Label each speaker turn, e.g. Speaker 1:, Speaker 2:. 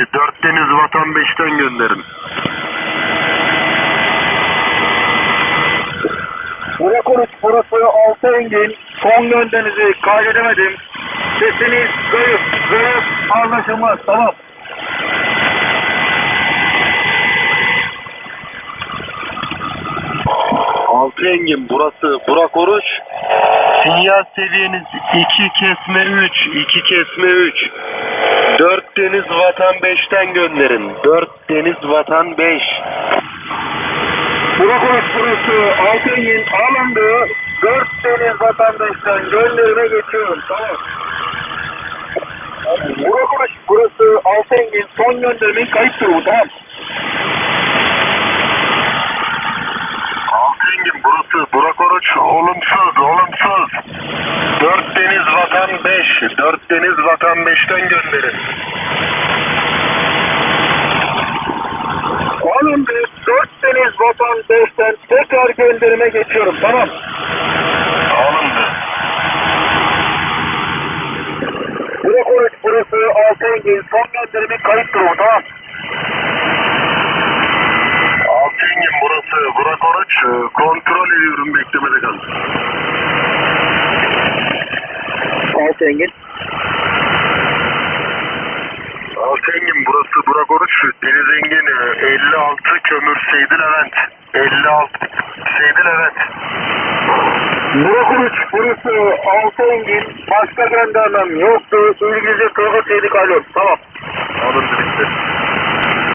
Speaker 1: Dört Deniz Vatan 5'ten gönderin.
Speaker 2: Burak Oruç burası Altı Engin. Son gönderinizi kaydedemedim. Sesiniz zayıf. Zayıf anlaşılmaz. Tamam.
Speaker 1: Altı Engin burası Burak Oruç. Sinyal seviyeniz 2 kesme 3, 2 kesme 3. 4 Deniz Vatan 5'ten gönderin. 4 Deniz Vatan 5.
Speaker 2: Burak Oruç burası Altı Engin alındı. Dört deniz vatandaştan gönderime geçiyorum. Tamam. Burak Oruç burası Engin son gönderimin kayıt durumu. Tamam.
Speaker 1: Engin burası Burak Oruç. Olumsuz, olumsuz. 4 Deniz Vatan 5. 4 Deniz Vatan 5'ten gönderin.
Speaker 2: Alındı. Dört deniz vatan 5'ten tekrar gönderime geçiyorum. Tamam.
Speaker 1: Alındı.
Speaker 2: Burak Oruç burası Altı Engin son gönderimin kayıt durumu. Tamam.
Speaker 1: Altı Engin burası Burak Oruç. Ee, Kontrol ediyorum beklemede kalın.
Speaker 2: Altı Engin.
Speaker 1: Altı Engin burası Burak Oruç. Deniz Engin e, 56 kömür Seydi Levent. 56 Seydi Levent.
Speaker 2: Burak Oruç burası Altı Engin. Başka göndermem yoktu. İlgili Turgut Yedik Alo. Tamam.
Speaker 1: Alındı bitti.